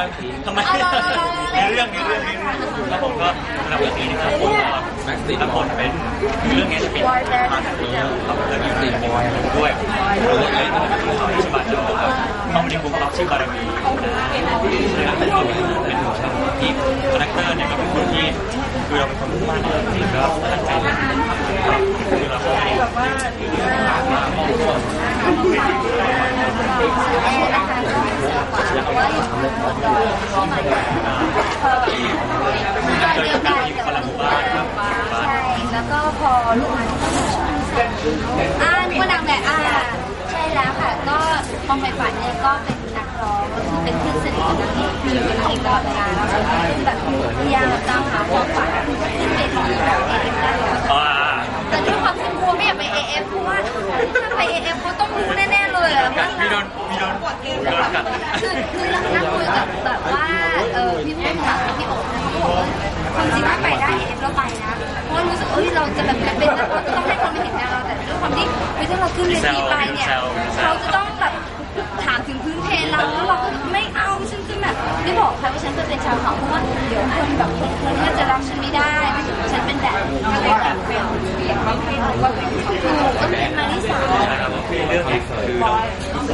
ไม่ทำไมเอาเอาเอาเอาในเรื่องในเรื่องในเรื่องแล้วผมก็สำหรับเรื่องนี้นะครับผมก็รับบทเป็นเรื่องนี้จะเป็นพาร์ทเรื่องครับเรื่องนี้เป็นด้วยเรื่องนี้จะเป็นของชิบะโจครับคอมเมดี้บุ๊กล็อกชิบารมีนะครับเป็นคนเป็นที่คาแรคเตอร์เนี่ยก็เป็นคนที่คือเราเป็นคนมุ่งมั่นจริงๆก็ตั้งใจครับคือเราก็ไม่ได้ แต่ว่าอยู่บนดอยที่มาจากพอแบบดอยเดียวกันแต่ว่าลูกบ้านใช่ พอลูกไมาที่ต้องช่วยอ่านึกว่านางแบบอ่าใช่แล้วค่ะ ก็ความใฝ่ฝันเนี่ยก็เป็นนักร้องก็คือเป็นเพื่อนสนิทกับนางเอกคือเป็นเพลงตลอดเวลาแล้วซึ่งแบบพยายามตามหาความฝันขึ้นเวทีแบบเองได้แล้วอ่าแต่ด้วยความที่กลัวไม่อยากไป AF เพราะว่าถ้าไป AF เขาต้องรู้แน่ๆเลยอะว่าดมีโดนมีโดนโดนกัดคือคือนั่งคุยกับแบบว่าเออพี่ผู้กับพี่โอ๋นะเขาบอกว่าความจริงถ้าไป ได้ AF เราไปนะเพราะว่ารู้สึกเอ้ยเราจะแบบเป็นนักร้องต้องให้คนมาเห็นหน้าเราแต่ด้วยความที่เฮ้ยถ้าเราขึ้นเวทีไปเนี่ยเขาจะต้องแบบถามถึงพื้นเพเราแล้วเราก็ไม่เอาฉันคือแบบไม่บอกใครว่าฉันจะเป็นชาวเขาเพราะว่าเดี๋ยวคนแบบคนคนน่าจะรักฉันไม่ได้ฉันเป็นแบบนี้ก็เลยแบบเป็นเสียงบางทีก็เป็นถูกก็เป็นมาริสานะครับเรื่องนี้คือเร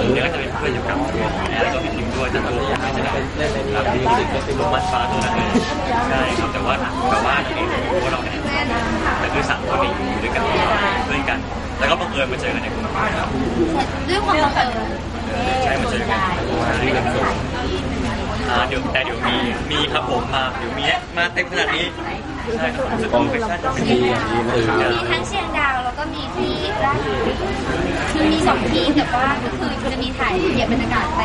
าเนี่ยก็จะเป็นเพื่อนอยู่กับแอนแล้วก็พี่พิมด้วยแต่ตัวผมไม่จะได้ครับที่รู้สึกก็เป็นลมมันฟ้าตัวนั้นเลยใช่ครับแต่ว่าแต่ว่าอย่างนี้พวกเราเนี่ยแต่คือสามคนนี้อยู่ด้วยกันเพื่อนกัน แล้วก็บังเอิญมาเจอกันในกลุ่มครับด้วยความบังเอิญใช่มาเจอกันอ่่าเดี๋ยวแต่เดี๋ยวมีมีครับผมมาเดี๋ยวมีมาเต็มขนาดนี้ใช่ครับรู้สึกว่าเป็นชาติจะเป็นดีมีทั้งเชียงดาวแล้วก็มีที่ราชบุรีคือมีสองที่แต่ว่าก็คือจะมีถ่ายเก็บบรรยากาศไป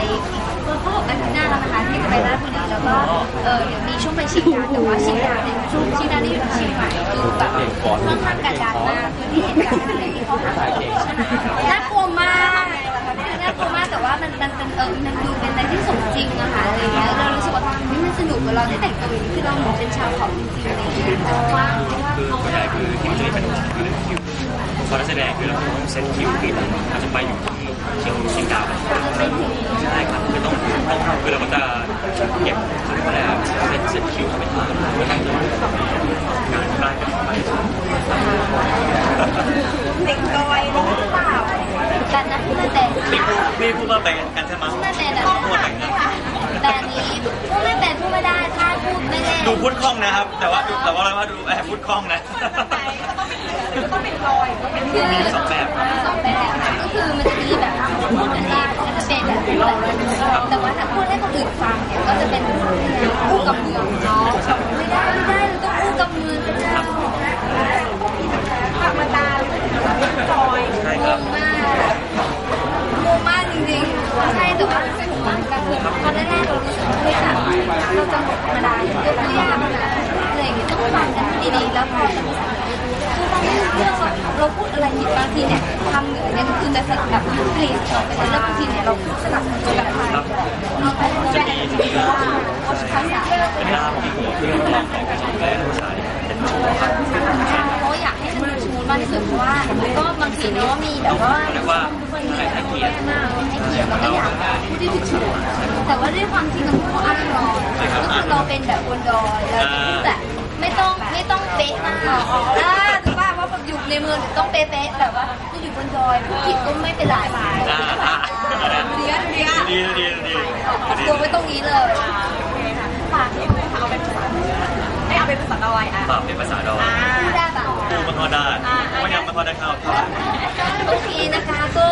ก็เขาบอกกันหน้าแล้วนะคะที่จะไปราชบุรีแล้วก็เออเดี๋ยวมีช่วงไปเชียงดาวแต่ว่าเชียงดาวเนี่ยช่วงเชียงดาวนี่อยู่ที่เชียงใหม่คือแบบค่อนข้างกระดานมากคือที่เห็นการอะไรที่เขาหาน่ากลัวมากน่ากลัวมากแต่ว่า มันเป็นเออมันดูเป็นอะไรที่สมจริงอะค่ะอะไรเงี้ยเรารู้สึกว่านี่มันสนุกกับเราได้แต่งตัวอย่างนี้คือเราเหมือนเป็นชาวเขาจริงๆอะไรเงี้ยแต่ว่าคือส่วนใหญ่คือที่จะเป็นคือเรื่องคิวพอนักแสดงคือเราต้องเซ็ตคิวคือเราจะไปอยู่ที่เชียงเชียงดาวใช่ครับคือต้องต้องคือเราก็จะเก็บเขาเรียกว่าอะไรเป็นเซ็ตคิวเป็นทางแล้วก็งานได้กันไปเด็กดอยหรือเปล่ากันนะน่าแต่ พี่พูดพี่พูดว่าไปกันใช่ไหมน่าแต่แบบพูดแต่งงานแต่อันนี้พูดไม่เป็นพูดไม่ได้ถ้าพูดไม่ได้ดูพูดคล่องนะครับ แต่ว่าดูแต่ว่าเราว่าดูแอบพูดคล่องนะคือสองแบบสองแบบก็คือมันจะมีแบบพูดอันนี้ก็จะเป็นแบบแต่ว่าถ้าพูดให้คนอื่นฟังเนี่ยก็จะเป็นพูดกับเมืองเนาะไม่ได้ไม่ได้เราต้องพูดกับเมืองกันนะธรรมดาจอย ใช่ ง ครับ งมากงงมากจริงๆ ใช่แต่ว่าสนุกมากก็คือ ตอนแรกเรารู้สึกว่าเฮ้ยแบบเราจะธรรมดาเยอะไรอย่ากเลยต้องฟังกันดีๆแล้วพอคือตอนนี้เราเราพูดอะไรผิดบางทีเนี่ยคำเหนือเนี่ยคือจะสลับแบบกรีดออกไปเลยแล้วบางทีเนี่ยเราพูดสลับกันไปเอาไปจะมีจะมีว่าภาษา ดูชูมากว่าก็บางทีเนาะมีแบบว่าเรียกว่ให้เกียรติมากให้เกียรติเราก็อยากพูดที่ถูกชูแต่ว่าด้วยความที่เราเขาอั้นรอก็คือเราเป็นแบบบนดอยแล้วแบบไม่ต้องไม่ต้องเป๊ะมากอ่าถูกป่ะว่าแบบอยู่ในเมืองต้องเป๊ะๆแบบว่าก็อยู่บนดอยผู้ผิดก็ไม่เป็นไรไปอ่าอ่าเรียนเรียนดีดีดีตัวไว้ตรงนี้เลยฝากให้เอาเป็นภาษาให้เอาเป็นภาษาดอยอะตอบเป็นภาษาดอย ปล่าพูดมาพอได้ว่ายังไม่พอได้เข้าโอเคนะคะก็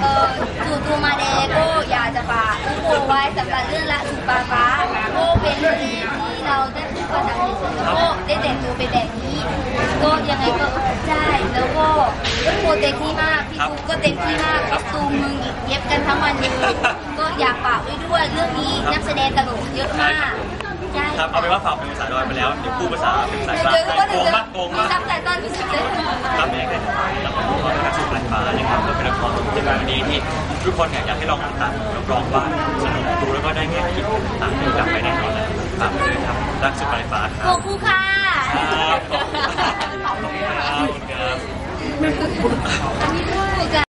เอ่อสู่ตัวมาเดก็อยากจะฝากทุกคนไว้สำหรับเรื่องละสุปาฟ้าก็เป็นเรื่องที่เราได้พูดกันในส่วนแล้วก็ได้แต่งตัวเป็นแบบนี้ ก็ยังไงก็ได้แล้วก็ก็โคเต็มที่มากพี่ตูก็เต็มที่มากคอสตูมมึงอีกเย็บกันทั้งวันเลยก็อยากฝากไว้ด้วยเรื่องนี้นักแสดงตลกเยอะมากใช่ ครับเอาเป็นว่าฝากเป็นภาษาดอยไปแล้วเดี๋ยวพูดภาษาเป็นภาษากลางเดี๋ยวก็โกเดี๋ยวงมากโกงมากซับไตเติ้ลพิเศษเลยครับแม่กันแล้วก็ขอให้สุขปลายฟ้านะครับก็เป็นละครที่เป็นวันนี้ที่ทุกคนเนี่ยอยากให้ลองติดตามรับรองว่าสนุกดูแล้วก็ได้แง่คิดต่างๆกลับไปแน่นอนเลยฝากไปเลยครับรักสุขปลายฟ้าคขรัอบบคุณค่ะครับขอบคุณครับขอบคุณครับ อันนี้ด้วย